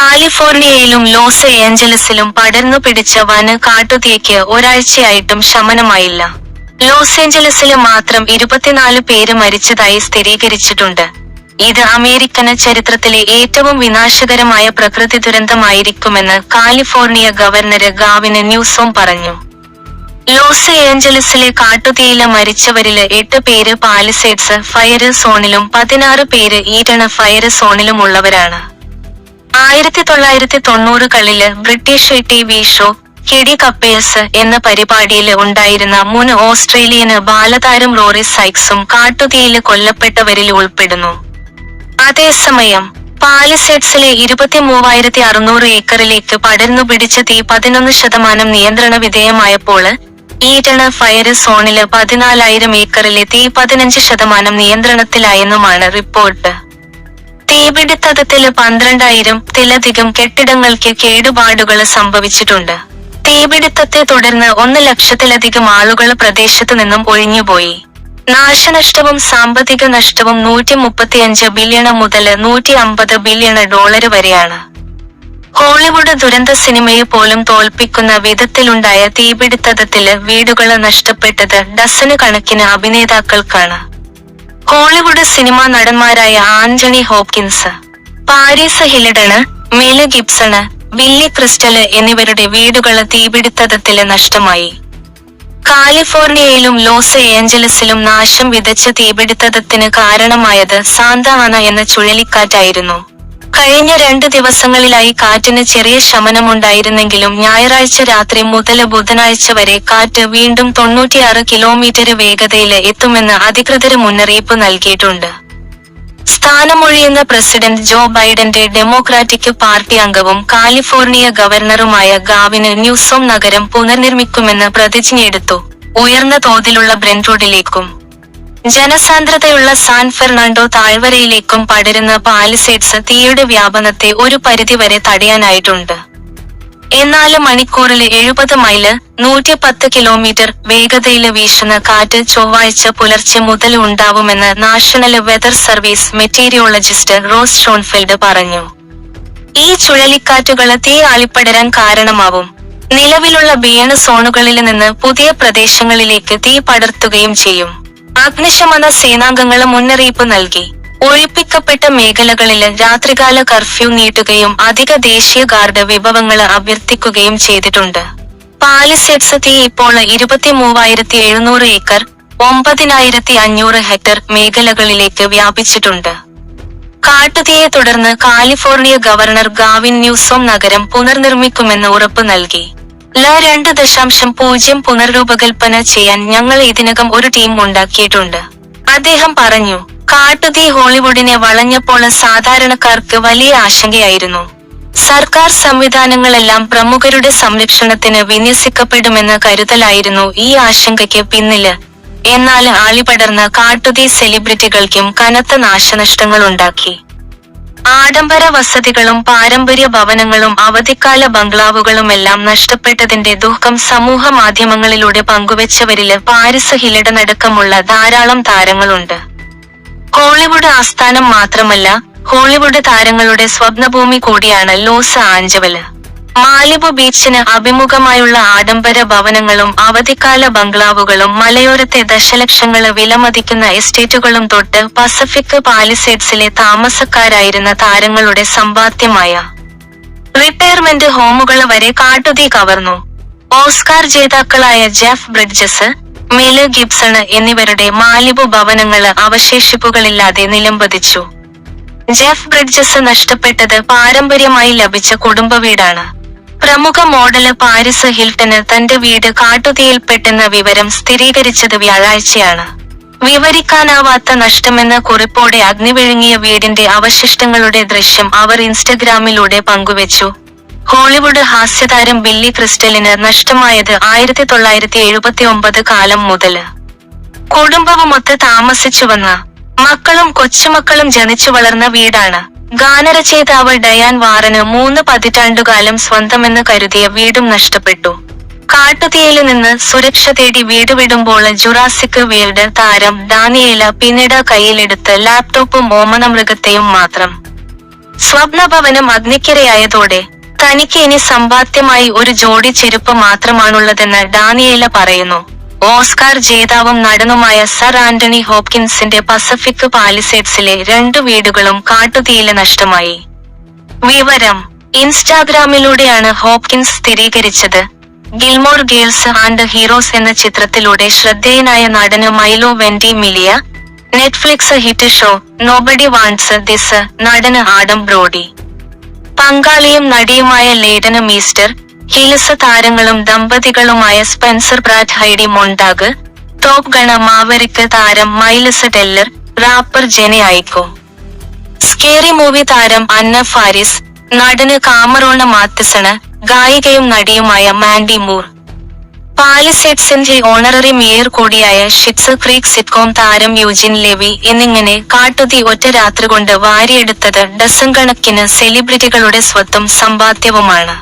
കാലിഫോർണിയയിലും loss ഏഞ്ചലസിലും പടർന്നു പിടിച്ച വന് കാട്ടുതീക്ക് ഒരാഴ്ചയായിട്ടും ശമനമായില്ല. ലോസ് ഏഞ്ചലസിൽ മാത്രം ഇരുപത്തിനാല് പേര് മരിച്ചതായി സ്ഥിരീകരിച്ചിട്ടുണ്ട്. ഇത് അമേരിക്കന ചരിത്രത്തിലെ ഏറ്റവും വിനാശകരമായ പ്രകൃതി ദുരന്തമായിരിക്കുമെന്ന് കാലിഫോർണിയ ഗവർണര് ഗാവിന് ന്യൂസോം പറഞ്ഞു. ലോസ് ഏഞ്ചലസിലെ കാട്ടുതീയിൽ മരിച്ചവരിൽ എട്ട് പേര് പാലിസേഡ്സ് ഫയർ സോണിലും പതിനാറ് പേര് ഈരണ ഫയർ സോണിലുമുള്ളവരാണ്. ആയിരത്തി തൊള്ളായിരത്തി തൊണ്ണൂറുകളിൽ ബ്രിട്ടീഷ് ടി വി ഷോ കെഡി കപ്പേഴ്സ് എന്ന പരിപാടിയിൽ ഉണ്ടായിരുന്ന മുൻ ഓസ്ട്രേലിയന് ബാലതാരം റോറി സൈക്സും കാട്ടുതീയിൽ കൊല്ലപ്പെട്ടവരിൽ ഉൾപ്പെടുന്നു. അതേസമയം പാലിസെറ്റ്സിലെ ഇരുപത്തി മൂവായിരത്തി അറുന്നൂറ് ഏക്കറിലേക്ക് പടർന്നു പിടിച്ച തീ പതിനൊന്ന് ശതമാനം നിയന്ത്രണ വിധേയമായപ്പോൾ ഈറ്റണ ഫയർ സോണിൽ പതിനാലായിരം ഏക്കറിലെ തീ പതിനഞ്ച് ശതമാനം നിയന്ത്രണത്തിലായെന്നുമാണ് റിപ്പോർട്ട്. തീപിടുത്തത്തിൽ പന്ത്രണ്ടായിരം തിലധികം കെട്ടിടങ്ങൾക്ക് കേടുപാടുകൾ സംഭവിച്ചിട്ടുണ്ട്. തീപിടുത്തത്തെ തുടർന്ന് ഒന്ന് ലക്ഷത്തിലധികം ആളുകൾ പ്രദേശത്തു നിന്നും ഒഴിഞ്ഞുപോയി. നാശനഷ്ടവും സാമ്പത്തിക നഷ്ടവും നൂറ്റി മുപ്പത്തിയഞ്ച് ബില്യൺ മുതൽ നൂറ്റി അമ്പത് ബില്യൺ ഡോളർ വരെയാണ്. ഹോളിവുഡ് ദുരന്ത സിനിമയെ പോലും തോൽപ്പിക്കുന്ന വിധത്തിലുണ്ടായ തീപിടുത്തത്തിൽ വീടുകൾ നഷ്ടപ്പെട്ടത് ഡസന് കണക്കിന് അഭിനേതാക്കൾക്കാണ്. Hollywood cinema നടന്മാരായ Anthony Hopkins Paris Hilton Mel Gibson Billy Crystal എന്നിവരുടെ വീടുകൾ തീപിടുത്തത്തിൽ നഷ്ടമായി. കാലിഫോർണിയയിലും ലോസ് ഏഞ്ചലസിലും നാശം വിതച്ച തീപിടുത്തത്തിന് കാരണമായത് സാന്താന എന്ന ചുഴലിക്കാറ്റായിരുന്നു. കഴിഞ്ഞ രണ്ട് ദിവസങ്ങളിലായി കാറ്റിന് ചെറിയ ശമനമുണ്ടായിരുന്നെങ്കിലും ഞായറാഴ്ച രാത്രി മുതൽ ബുധനാഴ്ച വരെ കാറ്റ് വീണ്ടും തൊണ്ണൂറ്റിയാറ് കിലോമീറ്റർ വേഗതയിൽ എത്തുമെന്ന് അധികൃതർ മുന്നറിയിപ്പ് നൽകിയിട്ടുണ്ട്. സ്ഥാനമൊഴിയുന്ന പ്രസിഡന്റ് ജോ ബൈഡന്റെ ഡെമോക്രാറ്റിക് പാർട്ടി അംഗവും കാലിഫോർണിയ ഗവർണറുമായ ഗാവിന് ന്യൂസോം നഗരം പുനർനിർമ്മിക്കുമെന്ന് പ്രതിജ്ഞയെടുത്തു. ഉയർന്ന തോതിലുള്ള ബ്രെൻറോഡിലേക്കും ജനസാന്ദ്രതയുള്ള സാൻ ഫെർണാണ്ടോ താഴ്വരയിലേക്കും പടരുന്ന പാലിസേഡ്സ് തീയുടെ വ്യാപനത്തെ ഒരു പരിധിവരെ തടയാനായിട്ടുണ്ട്. എന്നാൽ മണിക്കൂറിൽ എഴുപത് മൈൽ നൂറ്റി പത്ത് കിലോമീറ്റർ വേഗതയിൽ വീശുന്ന കാറ്റ് ചൊവ്വാഴ്ച പുലർച്ചെ മുതൽ ഉണ്ടാവുമെന്ന് National Weather Service meteorologist Rose Schoenfeld പറഞ്ഞു. ഈ ചുഴലിക്കാറ്റുകൾ തീ ആളിപ്പടരാൻ കാരണമാവും. നിലവിലുള്ള ബിയണ് സോണുകളിൽ നിന്ന് പുതിയ പ്രദേശങ്ങളിലേക്ക് തീ പടർത്തുകയും ചെയ്യും. അഗ്നിശമന സേനാംഗങ്ങൾ മുന്നറിയിപ്പ് നൽകി. ഒഴിപ്പിക്കപ്പെട്ട മേഖലകളിൽ രാത്രികാല കർഫ്യൂ നീട്ടുകയും അധിക ദേശീയ ഗാർഡ് വിഭവങ്ങൾ അഭ്യർത്ഥിക്കുകയും ചെയ്തിട്ടുണ്ട്. പാലിസെഡ്സ് തീ ഇപ്പോൾ ഇരുപത്തി മൂവായിരത്തി എഴുന്നൂറ് ഏക്കർ ഒമ്പതിനായിരത്തി അഞ്ഞൂറ് ഹെക്ടർ മേഖലകളിലേക്ക് വ്യാപിച്ചിട്ടുണ്ട്. കാട്ടുതീയെ തുടർന്ന് കാലിഫോർണിയ ഗവർണർ ഗാവിൻ ന്യൂസോം നഗരം പുനർനിർമ്മിക്കുമെന്ന് ഉറപ്പ് നൽകി. ല രണ്ട് ദശാംശം പൂജ്യം പുനർരൂപകൽപ്പന ചെയ്യാൻ ഞങ്ങൾ ഇതിനകം ഒരു ടീം ഉണ്ടാക്കിയിട്ടുണ്ട്. അദ്ദേഹം പറഞ്ഞു കാട്ടുതീ ഹോളിവുഡിനെ വളഞ്ഞപ്പോൾ സാധാരണക്കാർക്ക് വലിയ ആശങ്കയായിരുന്നു. സർക്കാർ സംവിധാനങ്ങളെല്ലാം പ്രമുഖരുടെ സംരക്ഷണത്തിന് വിന്യസിക്കപ്പെടുമെന്ന കരുതലായിരുന്നു ഈ ആശങ്കയ്ക്ക് പിന്നിൽ എന്നാൽ ആളിപടർന്ന കാട്ടുതീ സെലിബ്രിറ്റികൾക്കും കനത്ത നാശനഷ്ടങ്ങളുണ്ടാക്കി. ആഡംബര വസതികളും പാരമ്പര്യ ഭവനങ്ങളും അവധിക്കാല ബംഗ്ലാവുകളുമെല്ലാം നഷ്ടപ്പെട്ടതിന്റെ ദുഃഖം സമൂഹ മാധ്യമങ്ങളിലൂടെ പങ്കുവച്ചവരിൽ പാരിസ് ഹിലഡനടക്കമുള്ള ധാരാളം താരങ്ങളുണ്ട്. ഹോളിവുഡ് ആസ്ഥാനം മാത്രമല്ല ഹോളിവുഡ് താരങ്ങളുടെ സ്വപ്നഭൂമി കൂടിയാണ് ലോസ് ആഞ്ചവൽ മാലിബു ബീച്ചിന് അഭിമുഖമായുള്ള ആഡംബര ഭവനങ്ങളും അവധിക്കാല ബംഗ്ലാവുകളും മലയോരത്തെ ദശലക്ഷങ്ങൾ വിലമതിക്കുന്ന എസ്റ്റേറ്റുകളും തൊട്ട് പസഫിക് പാലിസേഡ്സിലെ താമസക്കാരായിരുന്ന താരങ്ങളുടെ സമ്പാദ്യമായ റിട്ടയർമെന്റ് ഹോമുകൾ വരെ കാട്ടുതീ കവർന്നു. ഓസ്കാർ ജേതാക്കളായ ജെഫ് ബ്രിഡ്ജസ് മിൽ ഗിബ്സണ് എന്നിവരുടെ മാലിബു ഭവനങ്ങൾ അവശേഷിപ്പുകളില്ലാതെ നിലംപതിച്ചു. ജെഫ് ബ്രിഡ്ജസ് നഷ്ടപ്പെട്ടത് പാരമ്പര്യമായി ലഭിച്ച കുടുംബ വീടാണ്. പ്രമുഖ മോഡൽ പാരിസ് ഹിൽട്ടന് തന്റെ വീട് കാട്ടുതീയിൽ കാട്ടുതീയിൽപ്പെട്ടെന്ന വിവരം സ്ഥിരീകരിച്ചത് വ്യാഴാഴ്ചയാണ്. വിവരിക്കാനാവാത്ത നഷ്ടമെന്ന കുറിപ്പോടെ അഗ്നിവിഴുങ്ങിയ വീടിന്റെ അവശിഷ്ടങ്ങളുടെ ദൃശ്യം അവർ ഇൻസ്റ്റഗ്രാമിലൂടെ പങ്കുവച്ചു. ഹോളിവുഡ് ഹാസ്യതാരം ബില്ലി ക്രിസ്റ്റലിന് നഷ്ടമായത് ആയിരത്തി തൊള്ളായിരത്തി എഴുപത്തി ഒമ്പത് കാലം മുതൽ കുടുംബവുമൊത്ത് താമസിച്ചു വന്ന മക്കളും കൊച്ചുമക്കളും ജനിച്ചു വളർന്ന വീടാണ്. ഗാനരചയിതാവ് ഡയാൻ വാറന് മൂന്ന് പതിറ്റാണ്ടുകാലം സ്വന്തമെന്ന് കരുതിയ വീടും നഷ്ടപ്പെട്ടു. കാട്ടുതീയിൽ നിന്ന് സുരക്ഷ തേടി വീട് വിടുമ്പോൾ ജുറാസിക് വേൾഡ് താരം ഡാനിയേല പിന്നീട് കയ്യിലെടുത്ത് ലാപ്ടോപ്പും ഓമന മൃഗത്തെയും മാത്രം. സ്വപ്നഭവനം അഗ്നിക്കിരയായതോടെ തനിക്ക് ഇനി സമ്പാദ്യമായി ഒരു ജോഡി ചെരുപ്പ് മാത്രമാണുള്ളതെന്ന് ഡാനിയേല പറയുന്നു. ഓസ്കാർ ജേതാവും നടനുമായ സർ ആന്റണി ഹോപ്കിൻസിന്റെ പസഫിക് പാലിസേറ്റ്സിലെ രണ്ടു വീടുകളും കാട്ടുതീയില നഷ്ടമായി. വിവരം ഇൻസ്റ്റാഗ്രാമിലൂടെയാണ് ഹോപ്കിൻസ് സ്ഥിരീകരിച്ചത്. ഗിൽമോർ ഗേൾസ് ആൻഡ് ഹീറോസ് എന്ന ചിത്രത്തിലൂടെ ശ്രദ്ധേയനായ നടന് Milo Ventimiglia Netflix hit show Nobody Wants This നടന് ആഡം ബ്രോഡി. പങ്കാളിയും നടിയുമായ ലേഡനും മീസ്റ്റർ ഹിൽസ് താരങ്ങളും ദമ്പതികളുമായ Spencer Pratt Heidi Montag Top Gun Maverick താരം Miles Teller rapper Jhene Aiko Scary Movie താരം അന്ന ഫാരിസ് നടന് കാമറോണ മാത്തിസണ് ഗായികയും നടിയുമായ മാൻഡി മൂർ. പാലിസെറ്റ്സിന്റെ ഓണററി മേയർ കൂടിയായ ഷിറ്റ്സ് ക്രീക്ക് സിറ്റ്കോം താരം യൂജിൻ ലെവി എന്നിങ്ങനെ കാട്ടുതി ഒറ്റ രാത്രി കൊണ്ട് വാരിയെടുത്തത് ഡസൻ കണക്കിന് സെലിബ്രിറ്റികളുടെ സ്വത്തും സമ്പാദ്യവുമാണ്.